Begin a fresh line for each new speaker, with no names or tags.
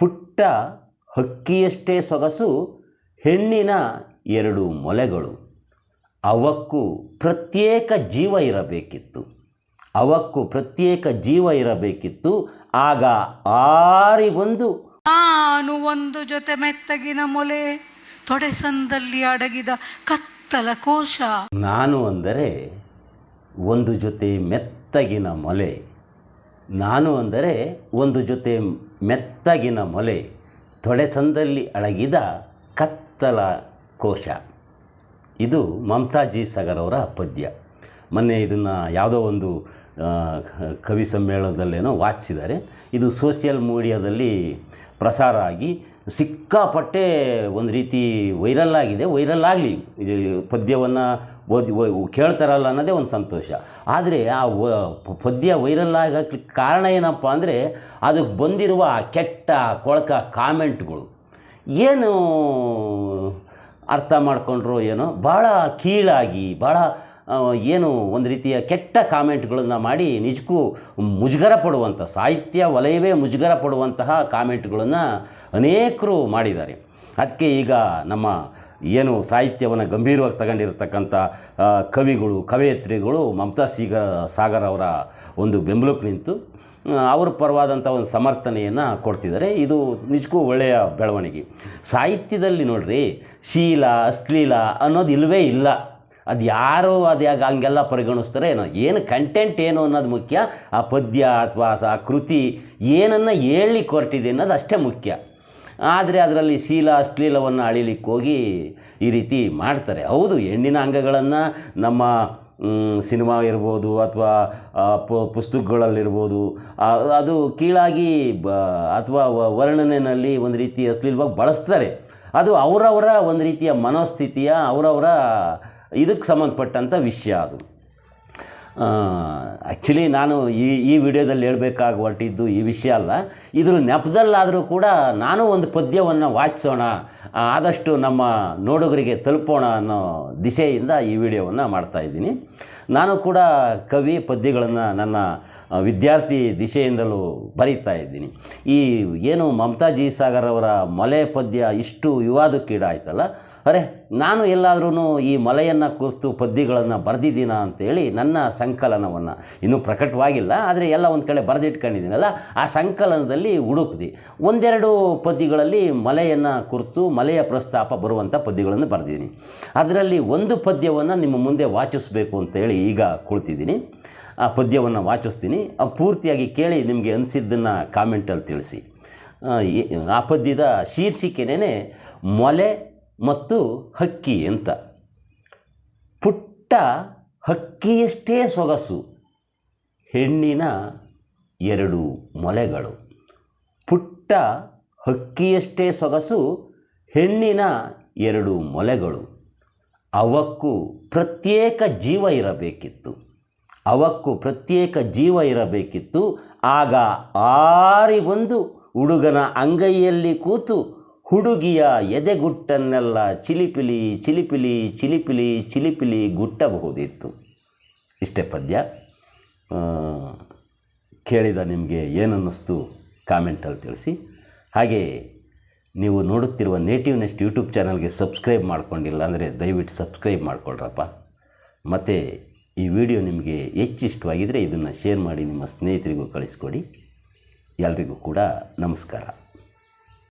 ಪುಟ್ಟ ಹಕ್ಕಿಯಷ್ಟೇ ಸೊಗಸು ಹೆಣ್ಣಿನ ಎರಡು ಮೊಲೆಗಳು. ಅವಕ್ಕೂ ಪ್ರತ್ಯೇಕ ಜೀವ ಇರಬೇಕಿತ್ತು. ಅವಕ್ಕೂ ಪ್ರತ್ಯೇಕ ಜೀವ ಇರಬೇಕಿತ್ತು. ಆಗ ಆರಿ ಬಂದು
ನಾನು ಒಂದು ಜೊತೆ ಮೆತ್ತಗಿನ ಮೊಲೆ ತೊಡೆಸಂದಲ್ಲಿ ಅಡಗಿದ ಕತ್ತಲ ಕೋಶ.
ನಾನು ಅಂದರೆ ಒಂದು ಜೊತೆ ಮೆತ್ತಗಿನ ಮೊಲೆ. ನಾನು ಅಂದರೆ ಒಂದು ಜೊತೆ ಮೆತ್ತಗಿನ ಮೊಲೆ ತೊಡೆಸಂದಲ್ಲಿ ಅಳಗಿದ ಕತ್ತಲ ಕೋಶ. ಇದು ಮಮತಾಜಿ ಸಾಗರವರ ಪದ್ಯ. ಮೊನ್ನೆ ಇದನ್ನು ಯಾವುದೋ ಒಂದು ಕವಿ ಸಮ್ಮೇಳನದಲ್ಲೇನೋ ವಾಚಿಸಿದ್ದಾರೆ. ಇದು ಸೋಷಿಯಲ್ ಮೀಡಿಯಾದಲ್ಲಿ ಪ್ರಸಾರ ಆಗಿ ಸಿಕ್ಕಾಪಟ್ಟೆ ಒಂದು ರೀತಿ ವೈರಲ್ ಆಗಿದೆ. ವೈರಲ್ ಆಗಲಿ ಪದ್ಯವನ್ನು ಓದಿ ಕೇಳ್ತಾರಲ್ಲ ಅನ್ನೋದೇ ಒಂದು ಸಂತೋಷ. ಆದರೆ ಆ ಪದ್ಯ ವೈರಲ್ ಆಗಕ್ಕೆ ಕಾರಣ ಏನಪ್ಪ ಅಂದರೆ ಅದಕ್ಕೆ ಬಂದಿರುವ ಕೆಟ್ಟ, ಕೊಳಕ ಕಾಮೆಂಟ್ಗಳು. ಏನು ಅರ್ಥ ಮಾಡಿಕೊಂಡ್ರು ಏನೋ ಭಾಳ ಕೀಳಾಗಿ ಭಾಳ ಏನು ಒಂದು ರೀತಿಯ ಕೆಟ್ಟ ಕಾಮೆಂಟ್ಗಳನ್ನು ಮಾಡಿ ನಿಜಕ್ಕೂ ಮುಜುಗರ ಪಡುವಂಥ, ಸಾಹಿತ್ಯ ವಲಯವೇ ಮುಜುಗರ ಪಡುವಂತಹ ಕಾಮೆಂಟ್ಗಳನ್ನು ಅನೇಕರು ಮಾಡಿದ್ದಾರೆ. ಅದಕ್ಕೆ ಈಗ ನಮ್ಮ ಏನು ಸಾಹಿತ್ಯವನ್ನು ಗಂಭೀರವಾಗಿ ತಗೊಂಡಿರತಕ್ಕಂಥ ಕವಿಗಳು, ಕವಯತ್ರಿಗಳು ಮಮತಾ ಸೀಗ, ಸಾಗರ್ ಅವರ ಒಂದು ಬೆಂಬಲಕ್ಕೆ ನಿಂತು ಅವ್ರ ಪರವಾದಂಥ ಒಂದು ಸಮರ್ಥನೆಯನ್ನು ಕೊಡ್ತಿದ್ದಾರೆ. ಇದು ನಿಜಕ್ಕೂ ಒಳ್ಳೆಯ ಬೆಳವಣಿಗೆ. ಸಾಹಿತ್ಯದಲ್ಲಿ ನೋಡ್ರಿ, ಶೀಲ, ಅಶ್ಲೀಲ ಅನ್ನೋದು ಇಲ್ಲವೇ ಇಲ್ಲ. ಅದು ಯಾರು ಅದು ಯಾಕೆ ಹಂಗೆಲ್ಲ ಪರಿಗಣಿಸ್ತಾರೆ ಏನೋ. ಏನು ಕಂಟೆಂಟ್ ಏನು ಅನ್ನೋದು ಮುಖ್ಯ? ಆ ಪದ್ಯ ಅಥವಾ ಆ ಕೃತಿ ಏನನ್ನು ಹೇಳಿ ಹೊರಟಿದೆ ಅನ್ನೋದು ಅಷ್ಟೇ ಮುಖ್ಯ. ಆದರೆ ಅದರಲ್ಲಿ ಶೀಲ ಅಶ್ಲೀಲವನ್ನು ಅಳಿಲಿಕ್ಕೆ ಹೋಗಿ ಈ ರೀತಿ ಮಾಡ್ತಾರೆ. ಹೌದು, ಹೆಣ್ಣಿನ ಅಂಗಗಳನ್ನು ನಮ್ಮ ಸಿನಿಮಾ ಇರ್ಬೋದು ಅಥವಾ ಪುಸ್ತಕಗಳಲ್ಲಿರ್ಬೋದು ಅದು ಕೀಳಾಗಿ ಬ, ಅಥವಾ ವರ್ಣನೆಯಲ್ಲಿ ಒಂದು ರೀತಿ ಅಶ್ಲೀಲವಾಗಿ ಬಳಸ್ತಾರೆ. ಅದು ಅವರವರ ಒಂದು ರೀತಿಯ ಮನೋಸ್ಥಿತಿಯ, ಅವರವರ ಇದಕ್ಕೆ ಸಂಬಂಧಪಟ್ಟಂಥ ವಿಷಯ ಅದು. ಆ್ಯಕ್ಚುಲಿ ನಾನು ಈ ಈ ವಿಡಿಯೋದಲ್ಲಿ ಹೇಳಬೇಕಾಗಿ ಹೊರಟಿದ್ದು ಈ ವಿಷಯ ಅಲ್ಲ. ಇದ್ರ ನೆಪದಲ್ಲಾದರೂ ಕೂಡ ನಾನು ಒಂದು ಪದ್ಯವನ್ನು ವಾಚಿಸೋಣ ಆದಷ್ಟು ನಮ್ಮ ನೋಡುಗರಿಗೆ ತಲುಪೋಣ ಅನ್ನೋ ದಿಶೆಯಿಂದ ಈ ವಿಡಿಯೋವನ್ನು ಮಾಡ್ತಾಯಿದ್ದೀನಿ ನಾನು ಕೂಡ ಕವಿ ಪದ್ಯಗಳನ್ನು ನನ್ನ ವಿದ್ಯಾರ್ಥಿ ದಿಶೆಯಿಂದಲೂ ಬರೀತಾ ಇದ್ದೀನಿ. ಈ ಏನು ಮಮತಾಜಿ ಸಾಗರ್ ಅವರ ಮಲೆ ಪದ್ಯ ಇಷ್ಟು ವಿವಾದಕ್ಕೀಡಾಯ್ತಲ್ಲ ಅರೆ, ನಾನು ಎಲ್ಲಾದರೂ ಈ ಮಲೆಯನ್ನು ಕುರಿತು ಪದ್ಯಗಳನ್ನು ಬರೆದಿದ್ದೀನ ಅಂತೇಳಿ ನನ್ನ ಸಂಕಲನವನ್ನು. ಇನ್ನೂ ಪ್ರಕಟವಾಗಿಲ್ಲ, ಆದರೆ ಎಲ್ಲ ಒಂದು ಕಡೆ ಬರೆದಿಟ್ಕೊಂಡಿದ್ದೀನಲ್ಲ, ಆ ಸಂಕಲನದಲ್ಲಿ ಹುಡುಕ್ದಿ. ಒಂದೆರಡು ಪದ್ಯಗಳಲ್ಲಿ ಮಲೆಯನ್ನು ಕುರಿತು, ಮಲೆಯ ಪ್ರಸ್ತಾಪ ಬರುವಂಥ ಪದ್ಯಗಳನ್ನು ಬರೆದಿದ್ದೀನಿ. ಅದರಲ್ಲಿ ಒಂದು ಪದ್ಯವನ್ನು ನಿಮ್ಮ ಮುಂದೆ ವಾಚಿಸಬೇಕು ಅಂತೇಳಿ ಈಗ ಕುಳಿತಿದ್ದೀನಿ. ಆ ಪದ್ಯವನ್ನು ವಾಚಿಸ್ತೀನಿ. ಪೂರ್ತಿಯಾಗಿ ಕೇಳಿ ನಿಮಗೆ ಅನಿಸಿದ್ದನ್ನು ಕಾಮೆಂಟಲ್ಲಿ ತಿಳಿಸಿ. ಆ ಪದ್ಯದ ಶೀರ್ಷಿಕೆನೇ ಮೊಲೆ ಮತ್ತು ಹಕ್ಕಿ ಅಂತ. ಪುಟ್ಟ ಹಕ್ಕಿಯಷ್ಟೇ ಸೊಗಸು, ಹೆಣ್ಣಿನ ಎರಡು ಮೊಲೆಗಳು. ಪುಟ್ಟ ಹಕ್ಕಿಯಷ್ಟೇ ಸೊಗಸು, ಹೆಣ್ಣಿನ ಎರಡು ಮೊಲೆಗಳು. ಅವಕ್ಕೂ ಪ್ರತ್ಯೇಕ ಜೀವ ಇರಬೇಕಿತ್ತು. ಅವಕ್ಕೂ ಪ್ರತ್ಯೇಕ ಜೀವ ಇರಬೇಕಿತ್ತು. ಆಗ ಆರಿ ಬಂದು ಹುಡುಗನ ಅಂಗೈಯಲ್ಲಿ ಕೂತು ಹುಡುಗಿಯ ಎದೆಗುಟ್ಟನ್ನೆಲ್ಲ ಚಿಲಿಪಿಲಿ ಚಿಲಿಪಿಲಿ ಚಿಲಿಪಿಲಿ ಚಿಲಿಪಿಲಿ ಗುಟ್ಟಬಹುದಿತ್ತು. ಇಷ್ಟೇ ಪದ್ಯ. ಕೇಳಿದ ನಿಮಗೆ ಏನನ್ನಿಸ್ತು ಕಾಮೆಂಟಲ್ಲಿ ತಿಳಿಸಿ. ಹಾಗೆ ನೀವು ನೋಡುತ್ತಿರುವ ನೇಟಿವ್ ನೆಸ್ಟ್ ಯೂಟ್ಯೂಬ್ ಚಾನಲ್ಗೆ ಸಬ್ಸ್ಕ್ರೈಬ್ ಮಾಡ್ಕೊಂಡಿಲ್ಲ ಅಂದರೆ ದಯವಿಟ್ಟು ಸಬ್ಸ್ಕ್ರೈಬ್ ಮಾಡ್ಕೊಳ್ರಪ್ಪ. ಮತ್ತು ಈ ವಿಡಿಯೋ ನಿಮಗೆ ಹೆಚ್ಚು ಇಷ್ಟವಾಗಿದ್ದರೆ ಇದನ್ನು ಶೇರ್ ಮಾಡಿ ನಿಮ್ಮ ಸ್ನೇಹಿತರಿಗೂ ಕಳಿಸ್ಕೊಡಿ. ಎಲ್ರಿಗೂ ಕೂಡ ನಮಸ್ಕಾರ.